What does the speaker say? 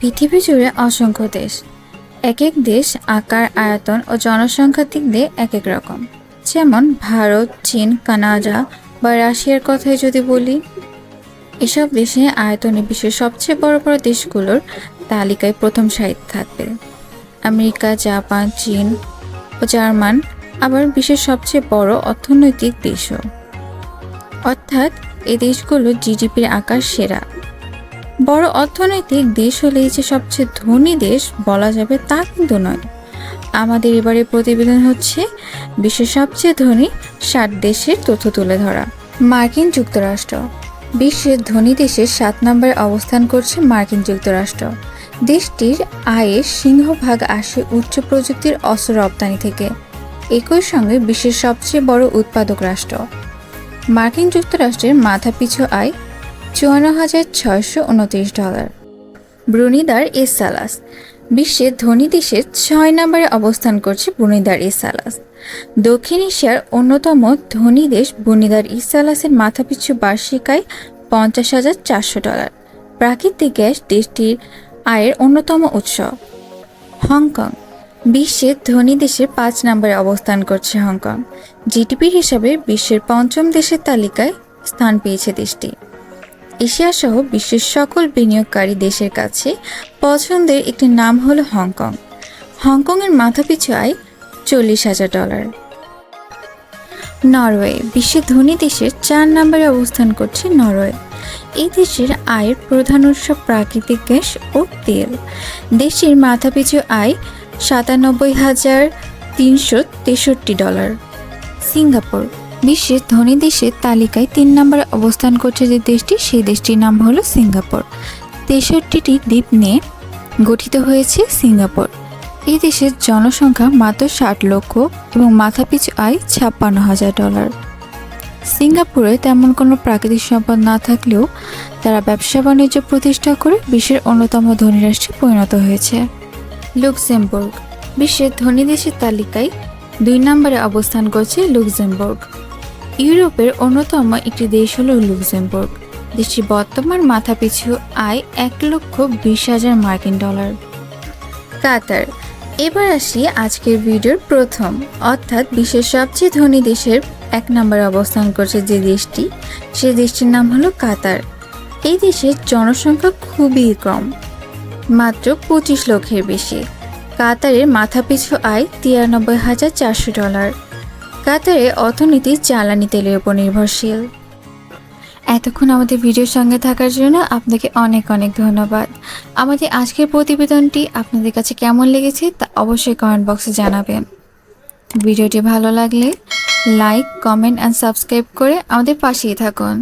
পৃথিবী জুড়ে অসংখ্য দেশ। এক এক দেশ, আকার, আয়তন ও জনসংখ্যার দিক দিয়ে এক এক রকম। যেমন ভারত, চীন, কানাডা বা রাশিয়ার কথাই যদি বলি। এসব দেশে আয়তনে বিশ্বের সবচেয়ে বড় বড় দেশগুলোর তালিকায় প্রথম সারিতে থাকবে। আমেরিকা, জাপান, চীন ও জার্মান আবার বিশ্বের সবচেয়ে বড় অর্থনৈতিক দেশও। অর্থাৎ এই দেশগুলো জিডিপির আকার সেরা। বড় অর্থনৈতিক দেশ হলেই যে সবচেয়ে ধনী দেশ বলা যাবে তা কিন্তু নয়। আমাদের এবারে প্রতিবেদন হচ্ছে, বিশ্বের সবচেয়ে ধনী ষাট দেশের তথ্য তুলে ধরা। মার্কিন যুক্তরাষ্ট্র। বিশ্বের ধনী দেশের সাত নম্বরে অবস্থান করছে মার্কিন যুক্তরাষ্ট্র। দেশটির আয়ের সিংহভাগ আসে উচ্চ প্রযুক্তির অস্ত্র রপ্তানি থেকে। একই সঙ্গে বিশ্বের সবচেয়ে বড় উৎপাদক রাষ্ট্র। মার্কিন যুক্তরাষ্ট্রের মাথাপিছু আয় চুয়ান্ন হাজার ছয়শো উনত্রিশ ডলার। ব্রুনিদার এস সালাস বিশ্বের ধনী দেশের ছয় নম্বরে অবস্থান করছে বুনিদার ইস সালাস দক্ষিণ এশিয়ার অন্যতম ধনী দেশ ব্রুনিদার ইস সালাসের মাথাপিছু বার্ষিক আয় পঞ্চাশ হাজার চারশো ডলার। প্রাকৃতিক গ্যাস দেশটির আয়ের অন্যতম উৎস। হংকং। বিশ্বের ধনী দেশের পাঁচ নম্বরে অবস্থান করছে হংকং। জিডিপির হিসাবে বিশ্বের পঞ্চম দেশের তালিকায় স্থান পেয়েছে দেশটি। এশিয়া সহ বিশ্বের সকল বিনিয়োগকারী দেশের কাছে পছন্দের একটি নাম হলো হংকং। হংকংয়ের মাথাপিছু আয় চল্লিশ হাজার ডলার। নরওয়ে, বিশ্বের ধনী দেশের চার নম্বরে অবস্থান করছে নরওয়ে। এই দেশের আয়ের প্রধান উৎস প্রাকৃতিক গ্যাস ও তেল। দেশের মাথাপিছু আয় সাতানব্বই হাজার তিনশো তেষট্টি ডলার। সিঙ্গাপুর বিশ্বের ধনী দেশের তালিকায় তিন নম্বরে অবস্থান করছে যে দেশটি, সেই দেশটির নাম হলো সিঙ্গাপুর। তেষট্টিটি দ্বীপ নিয়ে গঠিত হয়েছে সিঙ্গাপুর। এই দেশের জনসংখ্যা মাত্র ষাট লক্ষ এবং মাথাপিছু আয় ছাপ্পান্ন হাজার ডলার। সিঙ্গাপুরে তেমন কোনো প্রাকৃতিক সম্পদ না থাকলেও তারা ব্যবসা বাণিজ্য প্রতিষ্ঠা করে বিশ্বের অন্যতম ধনী রাষ্ট্রে পরিণত হয়েছে। লুক্সেমবুর্গ। বিশ্বের ধনী দেশের তালিকায় দুই নম্বরে অবস্থান করছে লুক্সেমবুর্গ। ইউরোপের অন্যতম একটি দেশ হল লুক্সেমবুর্গ। দেশটির বর্তমান মাথাপিছু আয় এক লক্ষ বিশ হাজার মার্কিন ডলার। কাতার। এবার আসি আজকের ভিডিওর প্রথম। অর্থাৎ বিশ্বের সবচেয়ে ধনী দেশের এক নম্বরে অবস্থান করছে যে দেশটি, সে দেশটির নাম হলো কাতার। এই দেশের জনসংখ্যা খুবই কম, মাত্র পঁচিশ লক্ষের বেশি। কাতারের মাথাপিছু আয় তিরানব্বই হাজার চারশো ডলার। কাতারে অর্থনীতি জ্বালানি তেলের উপর নির্ভরশীল। এতক্ষণ আমাদের ভিডিওর সঙ্গে থাকার জন্য আপনাকে অনেক অনেক ধন্যবাদ। আমাদের আজকের প্রতিবেদনটি আপনাদের কাছে কেমন লেগেছে তা অবশ্যই কমেন্ট বক্সে জানাবেন। ভিডিওটি ভালো লাগলে লাইক কমেন্ট অ্যান্ড সাবস্ক্রাইব করে আমাদের পাশেই থাকুন।